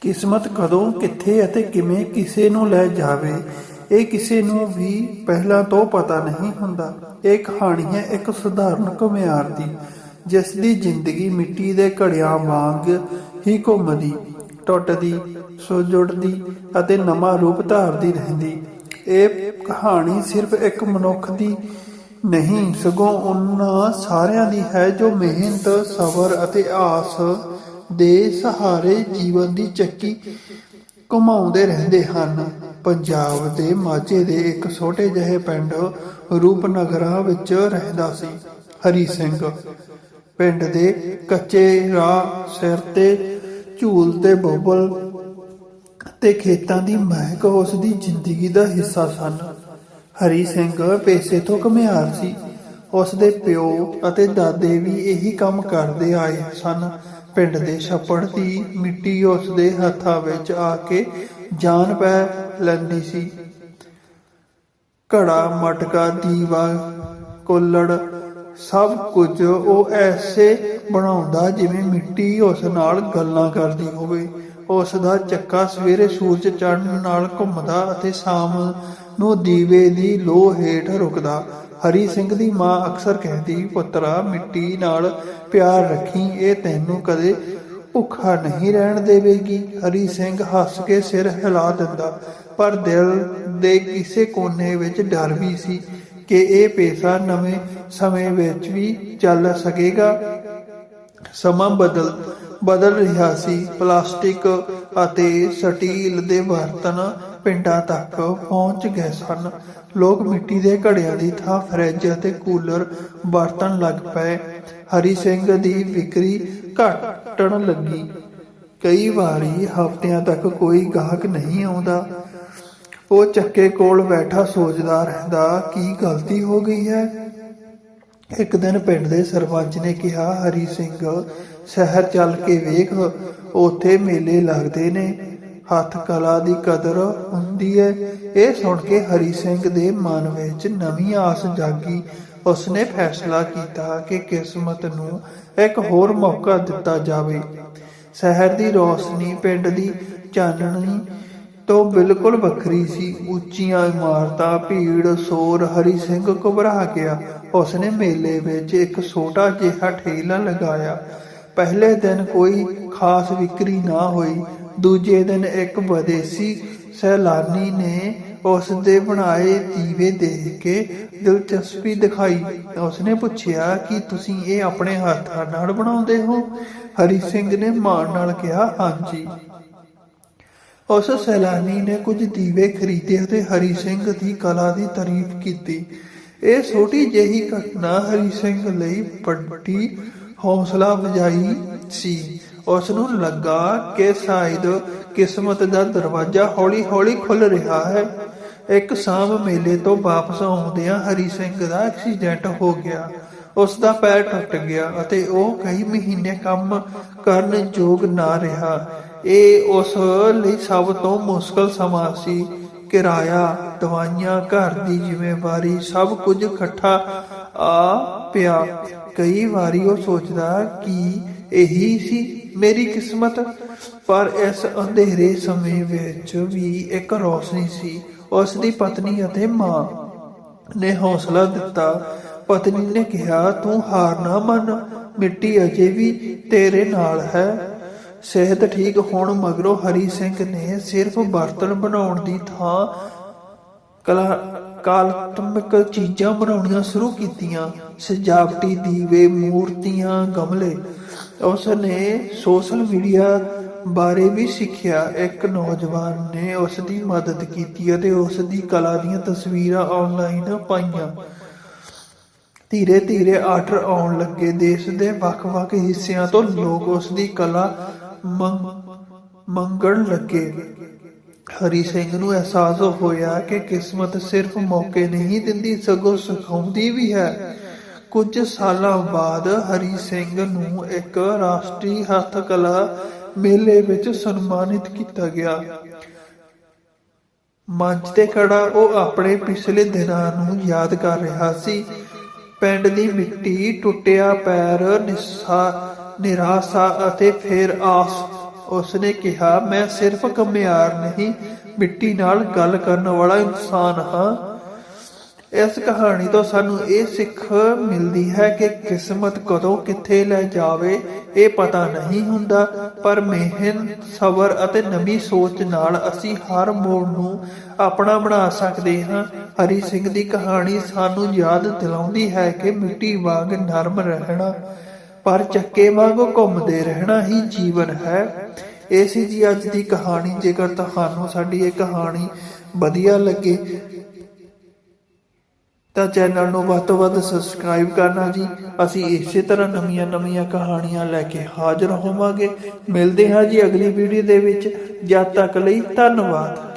ਕਿਸਮਤ ਕਦੋਂ, ਕਿੱਥੇ ਅਤੇ ਕਿਵੇਂ ਕਿਸੇ ਨੂੰ ਲੈ ਜਾਵੇ, ਇਹ ਕਿਸੇ ਨੂੰ ਵੀ ਪਹਿਲਾਂ ਤੋਂ ਪਤਾ ਨਹੀਂ ਹੁੰਦਾ। ਇਹ ਕਹਾਣੀ ਹੈ ਇੱਕ ਸਧਾਰਨ ਘੁਮਿਆਰ ਦੀ, ਜਿਸ ਦੀ ਜ਼ਿੰਦਗੀ ਮਿੱਟੀ ਦੇ ਘੜਿਆਂ ਵਾਂਗ ਹੀ ਘੁੰਮਦੀ, ਟੁੱਟਦੀ, ਸੁਜੁੜਦੀ ਅਤੇ ਨਵਾਂ ਰੂਪ ਧਾਰਦੀ ਰਹਿੰਦੀ। ਇਹ ਕਹਾਣੀ ਸਿਰਫ ਇੱਕ ਮਨੁੱਖ ਦੀ ਨਹੀਂ, ਸਗੋਂ ਉਹਨਾਂ ਸਾਰਿਆਂ ਦੀ ਹੈ ਜੋ ਮਿਹਨਤ, ਸਬਰ ਅਤੇ ਆਸ ਦੇ ਸਹਾਰੇ ਜੀਵਨ ਦੀ ਚੱਕੀ ਘੁਮਾਉਂਦੇ ਰਹਿੰਦੇ ਹਨ। ਪੰਜਾਬ ਦੇ ਮਾਝੇ ਦੇ ਇੱਕ ਛੋਟੇ ਜਿਹੇ ਪਿੰਡ ਰੂਪਨਗਰਾ ਵਿੱਚ ਰਹਿੰਦਾ ਸੀ, ਹਰੀ ਸਿੰਘ। ਪਿੰਡ ਦੇ ਕੱਚੇ ਰਾਹ, ਸਿਰ ਤੇ ਝੂਲ ਤੇ ਬੋਬਲ ਤੇ ਖੇਤਾਂ ਦੀ ਮਹਿਕ ਉਸ ਦੀ ਜ਼ਿੰਦਗੀ ਦਾ ਹਿੱਸਾ ਸਨ। ਹਰੀ ਸਿੰਘ ਪੇਸ਼ੇ ਤੋਂ ਘੁਮਿਆਰ ਸੀ। ਉਸ ਦੇ ਪਿਓ ਅਤੇ ਦਾਦੇ ਵੀ ਇਹੀ ਕੰਮ ਕਰਦੇ ਆਏ ਸਨ। ਪਿੰਡ ਦੇ ਛੱਪੜ ਦੀ ਮਿੱਟੀ ਉਸ ਦੇ ਹੱਥਾਂ ਵਿੱਚ ਆ ਕੇ ਜਾਨ ਪੈ ਲੈਂਦੀ ਸੀ। ਘੜਾ, ਮਟਕਾ, ਦੀਵਾ, ਕੁੱਲੜ ਸਭ ਕੁਝ ਉਹ ਐਸੇ ਬਣਾਉਂਦਾ ਜਿਵੇਂ ਮਿੱਟੀ ਉਸ ਨਾਲ ਗੱਲਾਂ ਕਰਦੀ ਹੋਵੇ। ਉਸ ਦਾ ਚੱਕਾ ਸਵੇਰੇ ਸੂਰਜ ਚੜ੍ਹਨ ਨਾਲ ਘੁੰਮਦਾ ਅਤੇ ਸ਼ਾਮ ਨੂੰ ਦੀਵੇ ਦੀ ਲੋ ਹੇਠ ਰੁਕਦਾ। ਹਰੀ ਸਿੰਘ ਦੀ ਮਾਂ ਅਕਸਰ ਕਹਿੰਦੀ, ਪੁੱਤਰਾ, ਮਿੱਟੀ ਨਾਲ ਪਿਆਰ ਰੱਖੀ, ਇਹ ਤੈਨੂੰ ਕਦੇ ਭੁੱਖਾ ਨਹੀਂ ਰਹਿਣ ਦੇਵੇਗੀ। ਹਰੀ ਸਿੰਘ ਹੱਸ ਕੇ ਸਿਰ ਹਿਲਾ ਦਿੰਦਾ, ਪਰ ਦਿਲ ਦੇ ਕਿਸੇ ਕੋਨੇ ਵਿੱਚ ਡਰ ਵੀ ਸੀ ਕਿ ਇਹ ਪੈਸਾ ਨਵੇਂ ਸਮੇਂ ਵਿੱਚ ਵੀ ਚੱਲ ਸਕੇਗਾ। ਸਮਾਂ ਬਦਲ ਬਦਲ ਰਿਹਾ ਸੀ। ਪਲਾਸਟਿਕ ਅਤੇ ਸਟੀਲ ਦੇ ਬਰਤਨ ਪਿੰਡਾਂ ਤੱਕ ਪਹੁੰਚ ਗਏ ਸਨ। ਲੋਕ ਮਿੱਟੀ ਦੇ ਘੜਿਆਂ ਦੀ ਥਾਂ ਫਰਿੱਜ ਅਤੇ ਕੂਲਰ ਵਰਤਣ ਲੱਗ ਪਏ। ਹਰੀ ਸਿੰਘ ਦੀ ਵਿਕਰੀ ਘਟਣ ਲੱਗੀ। ਕਈ ਵਾਰੀ ਹਫ਼ਤਿਆਂ ਤੱਕ ਕੋਈ ਗਾਹਕ ਨਹੀਂ ਆਉਂਦਾ। ਉਹ ਚੱਕੇ ਕੋਲ ਬੈਠਾ ਸੋਚਦਾ ਰਹਿੰਦਾ, ਕੀ ਗਲਤੀ ਹੋ ਗਈ ਹੈ? ਇੱਕ ਦਿਨ ਪਿੰਡ ਦੇ ਸਰਪੰਚ ਨੇ ਕਿਹਾ, ਹਰੀ ਸਿੰਘ, ਸ਼ਹਿਰ ਚੱਲ ਕੇ ਵੇਖ, ਉੱਥੇ ਮੇਲੇ ਲੱਗਦੇ ਨੇ। ਹੱਥ ਕਲਾ ਦੀ ਕਦਰ ਹੁੰਦੀ ਹੈ ਇਹ ਸੁਣ ਕੇ ਹਰੀ ਸਿੰਘ ਦੇ ਮਨ ਵਿੱਚ ਨਵੀਂ ਆਸ ਜਾਗੀ। ਉਸਨੇ ਫੈਸਲਾ ਕੀਤਾ ਕਿ ਕਿਸਮਤ ਨੂੰ ਇੱਕ ਹੋਰ ਮੌਕਾ ਦਿੱਤਾ ਜਾਵੇ। ਸ਼ਹਿਰ ਦੀ ਰੋਸ਼ਨੀ, ਪਿੰਡ ਦੀ ਚਾਨਣੀ ਤੋਂ ਬਿਲਕੁਲ ਵੱਖਰੀ ਸੀ। ਉੱਚੀਆਂ ਇਮਾਰਤਾਂ, ਭੀੜ, ਸ਼ੋਰ, ਹਰੀ ਸਿੰਘ ਘਬਰਾ ਗਿਆ। ਉਸਨੇ ਮੇਲੇ ਵਿੱਚ ਇੱਕ ਛੋਟਾ ਜਿਹਾ ਠੇਲਾ ਲਗਾਇਆ। ਪਹਿਲੇ ਦਿਨ ਕੋਈ ਖਾਸ ਵਿਕਰੀ ਨਾ ਹੋਈ। ਦੂਜੇ ਦਿਨ ਇੱਕ ਵਿਦੇਸੀ ਸੈਲਾਨੀ ਨੇ ਉਸ ਦੇ ਬਣਾਏ ਦੀਵੇ ਦੇਖ ਕੇ ਦਿਲਚਸਪੀ ਦਿਖਾਈ। ਉਸਨੇ ਪੁੱਛਿਆ ਕਿ ਤੁਸੀਂ ਇਹ ਆਪਣੇ ਹੱਥਾਂ ਨਾਲ ਬਣਾਉਂਦੇ ਹੋ? ਹਰੀ ਸਿੰਘ ਨੇ ਮਾਣ ਨਾਲ ਕਿਹਾ, ਹਾਂਜੀ। ਉਸ ਸੈਲਾਨੀ ਨੇ ਕੁਝ ਦੀਵੇ ਖਰੀਦੇ ਅਤੇ ਹਰੀ ਸਿੰਘ ਦੀ ਕਲਾ ਦੀ ਤਾਰੀਫ ਕੀਤੀ। ਇਹ ਛੋਟੀ ਜਿਹੀ ਘਟਨਾ ਹਰੀ ਸਿੰਘ ਲਈ ਵੱਡੀ ਹੌਸਲਾ ਵਜਾਈ ਸੀ। ਉਸ ਨੂੰ ਲੱਗਾ ਕਿ ਸ਼ਾਇਦ ਕਿਸਮਤ ਦਾ ਦਰਵਾਜ਼ਾ ਹੌਲੀ-ਹੌਲੀ ਖੁੱਲ ਰਿਹਾ ਹੈ। ਇੱਕ ਸ਼ਾਮ ਮੇਲੇ ਤੋਂ ਵਾਪਸ ਆਉਂਦਿਆਂ ਹਰੀ ਸਿੰਘ ਦਾ ਐਕਸੀਡੈਂਟ ਹੋ ਗਿਆ। ਉਸ ਦਾ ਪੈਰ ਟੁੱਟ ਗਿਆ ਅਤੇ ਉਹ ਕਈ ਮਹੀਨੇ ਕੰਮ ਕਰਨ ਯੋਗ ਨਾ ਰਿਹਾ। ਇਹ ਉਸ ਲਈ ਸਭ ਤੋਂ ਮੁਸ਼ਕਲ ਸਮਾਂ ਸੀ। ਕਿਰਾਇਆ, ਦਵਾਈਆਂ, ਘਰ ਦੀ ਜ਼ਿੰਮੇਵਾਰੀ ਸਭ ਕੁਝ ਇਕੱਠਾ ਆ ਪਿਆ। ਕਈ ਵਾਰੀ ਉਹ ਸੋਚਦਾ ਕਿ ਇਹੀ ਸੀ ਮੇਰੀ ਕਿਸਮਤ, ਪਰ ਇਸ ਅੰਧੇਰੇ ਸਮੇਂ ਵਿੱਚ ਵੀ ਇੱਕ ਰੋਸ਼ਨੀ ਸੀ। ਉਸ ਦੀ ਪਤਨੀ ਅਤੇ ਮਾਂ ਨੇ ਹੌਸਲਾ ਦਿੱਤਾ। ਪਤਨੀ ਨੇ ਕਿਹਾ, ਤੂੰ ਹਾਰ ਨਾ ਮੰਨ, ਮਿੱਟੀ ਅਜੇ ਵੀ ਤੇਰੇ ਨਾਲ ਹੈ। ਸਿਹਤ ਠੀਕ ਹੋਣ ਮਗਰੋਂ ਹਰੀ ਸਿੰਘ ਨੇ ਸਿਰਫ ਬਰਤਨ ਬਣਾਉਣ ਦੀ ਥਾਂ ਕਲਾ, ਕਲਾਤਮਕ ਚੀਜ਼ਾਂ ਬਣਾਉਣੀਆਂ ਸ਼ੁਰੂ ਕੀਤੀਆਂ। ਸਜਾਵਟੀ ਦੀਵੇ, ਮੂਰਤੀਆਂ, ਗਮਲੇ। ਉਸ ਨੇ ਸੋਸ਼ਲ ਮੀਡੀਆ ਬਾਰੇ ਵੀ ਸਿੱਖਿਆ। ਇੱਕ ਨੌਜਵਾਨ ਨੇ ਉਸ ਦੀ ਮਦਦ ਕੀਤੀ ਅਤੇ ਉਸ ਦੀ ਕਲਾ ਦੀਆਂ ਤਸਵੀਰਾਂ ਆਨਲਾਈਨ ਪਾਈਆਂ। ਧੀਰੇ ਧੀਰੇ ਆਰਡਰ ਆਉਣ ਲੱਗੇ। ਦੇਸ਼ ਦੇ ਵੱਖ-ਵੱਖ ਹਿੱਸਿਆਂ ਤੋਂ ਲੋਕ ਉਸ ਦੀ ਕਲਾ ਮੰਗਣ ਲੱਗੇ। ਹਰੀ ਸਿੰਘ ਨੂੰ ਅਹਿਸਾਸ ਹੋਇਆ ਕਿ ਕਿਸਮਤ ਸਿਰਫ ਮੌਕੇ ਨਹੀਂ ਦਿੰਦੀ, ਸਗੋਂ ਸਿਖਾਉਂਦੀ ਵੀ ਹੈ। ਕੁਝ ਸਾਲਾਂ ਬਾਅਦ ਹਰੀ ਸਿੰਘ ਨੂੰ ਇੱਕ ਰਾਸ਼ਟਰੀ ਹੱਥ ਕਲਾ ਮੇਲੇ ਵਿੱਚ ਸਨਮਾਨਿਤ ਕੀਤਾ ਗਿਆ। ਮੰਚ ਤੇ ਖੜਾ ਉਹ ਆਪਣੇ ਪਿਛਲੇ ਦਿਨਾਂ ਨੂੰ ਯਾਦ ਕਰ ਰਿਹਾ ਸੀ। ਪਿੰਡ ਦੀ ਮਿੱਟੀ ਟੁੱਟਿਆ ਪੈਰ ਨਿਸਾ, ਨਿਰਾਸ਼ਾ ਅਤੇ ਫਿਰ ਆਸ। ਉਸਨੇ ਕਿਹਾ, ਮੈਂ ਸਿਰਫ ਕਮਿਆਰ ਨਹੀਂ, ਮਿੱਟੀ ਨਾਲ ਗੱਲ ਕਰਨ ਵਾਲਾ ਇਨਸਾਨ ਹਾਂ। ਇਸ ਕਹਾਣੀ ਤੋਂ ਸਾਨੂੰ ਇਹ ਸਿੱਖ ਮਿਲਦੀ ਹੈ ਕਿ ਕਿਸਮਤ ਕਦੋਂ ਕਿੱਥੇ ਲੈ ਜਾਵੇ, ਇਹ ਪਤਾ ਨਹੀਂ ਹੁੰਦਾ। ਪਰ ਮਿਹਨਤ, ਸਬਰ ਅਤੇ ਨਵੀਂ ਸੋਚ ਨਾਲ ਅਸੀਂ ਹਰ ਮੋੜ ਨੂੰ ਆਪਣਾ ਬਣਾ ਸਕਦੇ ਹਾਂ। ਹਰੀ ਸਿੰਘ ਦੀ ਕਹਾਣੀ ਸਾਨੂੰ ਯਾਦ ਦਿਲਾਉਂਦੀ ਹੈ ਕਿ ਮਿੱਟੀ ਵਾਂਗ ਨਰਮ ਰਹਿਣਾ, ਪਰ ਚੱਕੇ ਵਾਂਗ ਘੁੰਮਦੇ ਰਹਿਣਾ ਹੀ ਜੀਵਨ ਹੈ। ਇਹ ਸੀ ਜੀ ਅੱਜ ਦੀ ਕਹਾਣੀ। ਜੇਕਰ ਤੁਹਾਨੂੰ ਸਾਡੀ ਇਹ ਕਹਾਣੀ ਵਧੀਆ ਲੱਗੇ ਤਾਂ ਚੈਨਲ ਨੂੰ ਵੱਧ ਤੋਂ ਵੱਧ ਸਬਸਕ੍ਰਾਈਬ ਕਰਨਾ ਜੀ। ਅਸੀਂ ਇਸੇ ਤਰ੍ਹਾਂ ਨਵੀਆਂ ਨਵੀਆਂ ਕਹਾਣੀਆਂ ਲੈ ਕੇ ਹਾਜ਼ਰ ਹੋਵਾਂਗੇ। ਮਿਲਦੇ ਹਾਂ ਜੀ ਅਗਲੀ ਵੀਡੀਓ ਦੇ ਵਿੱਚ। ਜਦ ਤੱਕ ਲਈ ਧੰਨਵਾਦ।